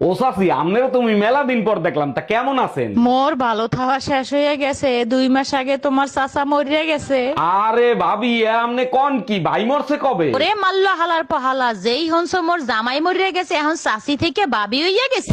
ও সাফি আমনেরও তুমি মেলা দিন পর দেখলাম তা কেমন আছেন? মোর ভালো থাওয়া শেষ হয়ে গেছে দুই মাস আগে তোমার চাচা মরিয়া গেছে। আরে ভাবি এ আমনে কোন কি ভাই মরছে কবে? ওরে মাল্লা হালার পাহালা যেই হনস মোর জামাই মরিয়া গেছে এখন চাষি থেকে বাবি হইয়া গেছে।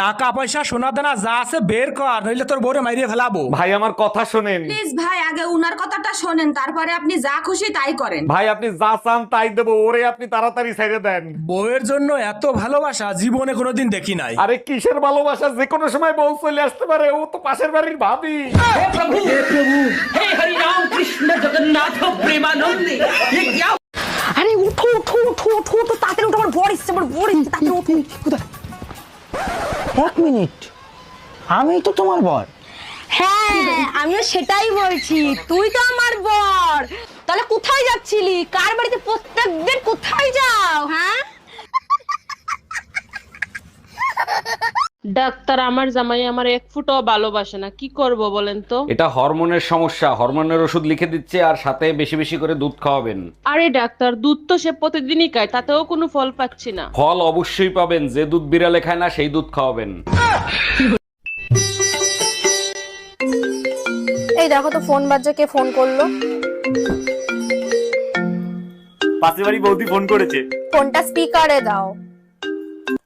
টাকা পয়সা সোনা দানা যা আছে বের কর নইলে তোর বউরে মাইরিয়ে ফেলাবো। ভাই আমার কথা শোনেন। প্লিজ ভাই আগে উনার কথাটা শোনেন তারপরে আপনি যা খুশি তাই করেন। ভাই আপনি যা চান তাই দেবো ওরে আপনি তাড়াতাড়ি ছেড়ে দেন। বউয়ের জন্য এত ভালোবাসা জীবনে কোনোদিন দেখি নাই। আরে কিসের ভালোবাসা? যে কোনো সময় বউ চলে আসতে পারে ও তো পাশের বাড়ির ভাবি। আরে উঠো উঠো উঠো উঠো তো তাড়াতাড়ি উঠো আমার বড় এসছে আমার বড় এসছে তাড়াতাড়ি উঠো। এক মিনিট। আমি তো তোমার বর। হ্যাঁ আমিও সেটাই বলছি। তুই তো আমার বর। তাহলে কোথায় যাচ্ছিলি? কার বাড়িতে প্রত্যেকদিন কোথায় যাও হ্যাঁ? ডাক্তার আমার জামাই আমার এক ফুটও ভালোবাসে না। কি করব বলেন তো? এটা হরমোনের সমস্যা হরমোনের ওষুধ লিখে দিচ্ছে আর সাথে বেশি বেশি করে দুধ খাওয়াবেন। আরে ডাক্তার দুধ তো সে প্রতিদিনই খায় তাতেও কোনো ফল পাচ্ছি না। ফল অবশ্যই পাবেন যে দুধ বিড়ালে খায় না সেই দুধ খাওয়াবেন। এই দেখো তো ফোন বাজছে কে ফোন করল? পাশের বাড়ি বৌদি ফোন করেছে। ফোনটা স্পিকারে দাও।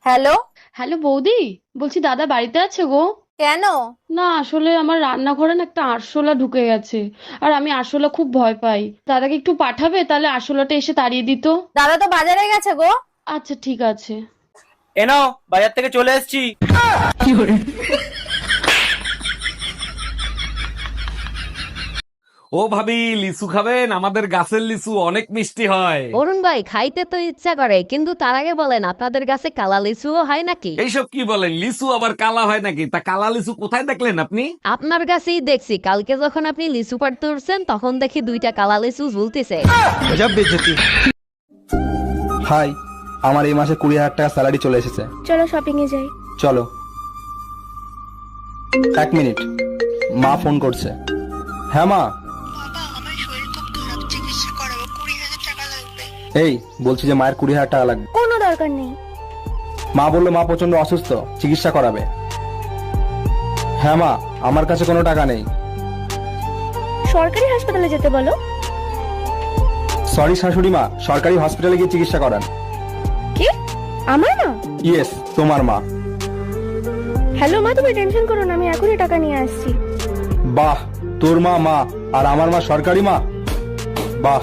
হ্যালো? হ্যালো বৌদি বলছি দাদা বাড়িতে আছে গো? কেন? না আসলে আমার রান্নাঘরে না একটা আরশোলা ঢুকে গেছে আর আমি আরশোলা খুব ভয় পাই। দাদাকে একটু পাঠাবে তাহলে আরশোলাটা এসে তাড়িয়ে দিত। দাদা তো বাজারে গেছে গো। আচ্ছা ঠিক আছে। এনো বাজার থেকে চলে এসেছি। ও ভাবি লিচু খাবেন? আমাদের গাছের লিচু অনেক মিষ্টি হয়। অরুণ ভাই খাইতে তো ইচ্ছা করে কিন্তু তার আগে বলেন আপনাদের কাছে কালা লিচুও হয় নাকি? এইসব কি বলেন? লিচু আবার কালা হয় নাকি? তা কালা লিচু কোথায় দেখলেন আপনি? আপনার কাছেই দেখছি কালকে যখন আপনি লিচু পাড়তে উঠছেন তখন দেখি দুইটা কালা লিচু ঝুলতেছে। হাই আমার এই মাসে কুড়ি হাজার টাকা স্যালারি চলে এসেছে। চলো শপিং এ যাই। চলো। এক মিনিট মা ফোন করছে। হ্যাঁ মা এই বলছি যে মায়ের কুড়ি হাজার টাকা লাগবে। কোনো দরকার নেই। মা বলল মা প্রচণ্ড অসুস্থ চিকিৎসা করাবে। হ্যাঁ মা আমার কাছে কোনো টাকা নেই। সরকারি হাসপাতালে যেতে বলো। সরি শাশুড়ি মা সরকারি হসপিটালে গিয়ে চিকিৎসা করান। কি? আমার মা? ইয়েস তোমার মা। হ্যালো মা তুমি টেনশন করো না আমি এখনই টাকা নিয়ে আসছি। বাহ তোর মা মা আর আমার মা সরকারি মা? বাহ।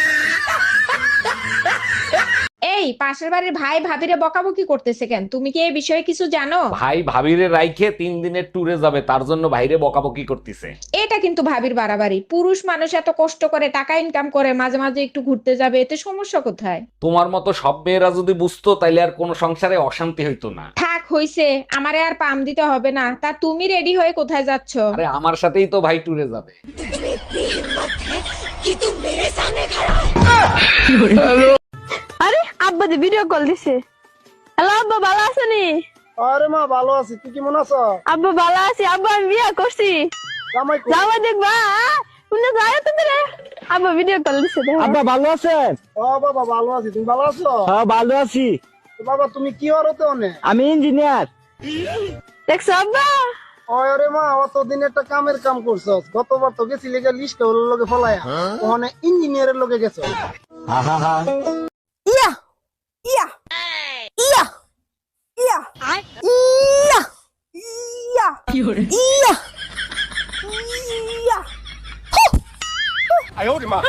এই পাশের বাড়ির ভাই ভাবিরে বকাবকি করতেছে কেন? তুমি কি এই বিষয়ে কিছু জানো? ভাই ভাবিরে রাইখে তিন দিনের ট্যুরে যাবে তার জন্য বাইরে বকাবকি করতেছে। এটা কিন্তু ভাবির বাড়াবাড়ি। পুরুষ মানুষ এত কষ্ট করে টাকা ইনকাম করে মাঝে মাঝে একটু ঘুরতে যাবে এতে সমস্যা কোথায়? তোমার মতো সব মেয়েরা যদি বুঝতো তাইলে আর কোনো সংসারে অশান্তি হইতো না। থাক হইছে। আমারে আর পাম দিতে হবে না। তা তুমি রেডি হয়ে কোথায় যাচ্ছ? আরে আমার সাথেই তো ভাই ট্যুরে যাবে। আরে দি ভিডিও কল দিছে। হ্যালো আব্বা ভালো আছেনি? আরে মা ভালো আছি। তুই কেমন আছো? আব্বা ভালো আছি। আব্বা আমি বিয়া করছি। জামাই যাওয়া দেখবা শুনে যায় তুমি রে। আব্বা ভিডিও কল দিছে দেখো। আব্বা ভালো আছেন? ও বাবা ভালো আছি। তুমি ভালো আছো? হ্যাঁ ভালো আছি। বাবা তুমি কি হরতে অনে আমি ইঞ্জিনিয়ার দেখছ আব্বা? ওরে মা অতদিন একটা কামের কাম করছস। গতবার তো গেছিলি যে লিস্ট লোকে ফলায়া। ওখানে ইঞ্জিনিয়ারের লোকে গেছো ইয়া 哎呀哎呀吼吼哎呦我的妈！